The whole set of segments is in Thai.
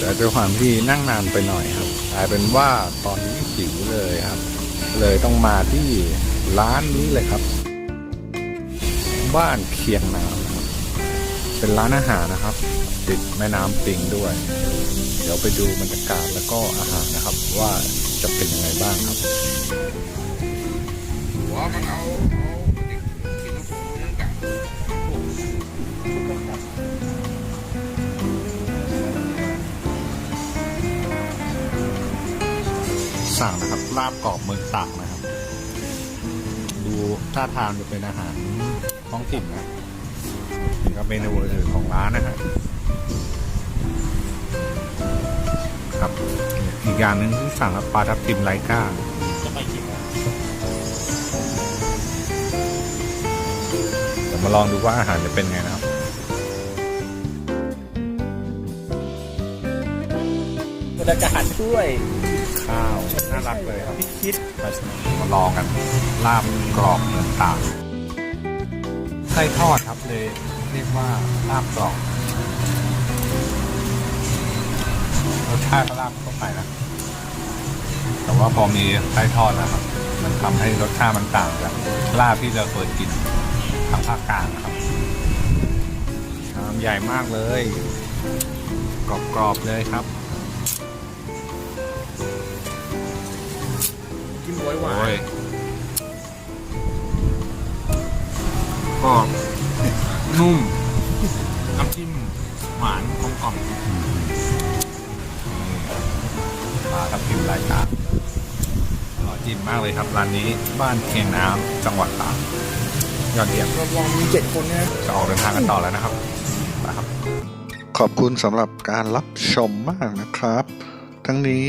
แต่ด้วยความที่นั่งนานไปหน่อยครับกลายเป็นว่าตอนนี้หิวเลยครับ เลยต้องมาที่ร้านนี้เลยครับ บ้านเคียงน้ำครับเป็นร้านอาหารนะครับ ติดแม่น้ำปิงด้วย เดี๋ยวไปดูบรรยากาศแล้วก็อาหารนะครับ ว่าจะเป็นยังไงบ้างครับ สั่งนะครับลาบกรอบเมืองตากนะครับ ดูท่าทางจะเป็นอาหารท้องถิ่นนะนี่ก็เมนูอื่นของร้านนะฮะครับอีกอย่างหนึ่งที่สั่งครับปลาทับทิมไลก้าจะไปกินเดี๋ยวมาลองดูว่าอาหารจะเป็นไงนะครับบรรยากาศด้วย ข้าว น่ารักเลยครับพี่คิดมาลองกันลาบกรอบเมืองตากไส้ทอดครับเลยเรียกว่าลาบกรอบรสชาติก็ลาบเข้าไปนะ แต่ว่าพอมีไส้ทอดนะครับ มันทำให้รสชาติมันต่างจากลาบที่เราเคยกินทางภาคกลางครับชามใหญ่มากเลย กรอบๆเลยครับ กินหวานหวาโอ้นยก็นุ่มน้ำจิ้มหวานกลมกล่อมมาทับทิมรายการอร่อยจิ้มมากเลยครับร้านนี้บ้านเคียงน้ำจังหวัดตากยอดเยี่ยมเราลองมีเจ็ดคนนะจะออกเดินทางกันต่อแล้วนะครับไปครับ ขอบคุณสำหรับการรับชมมากนะครับ ทั้งนี้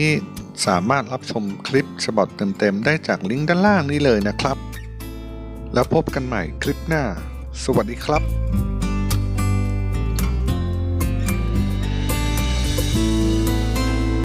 สามารถรับชมคลิปฉบับเต็มๆ ได้จากลิงก์ด้านล่างนี้เลยนะครับ แล้วพบกันใหม่คลิปหน้า สวัสดีครับ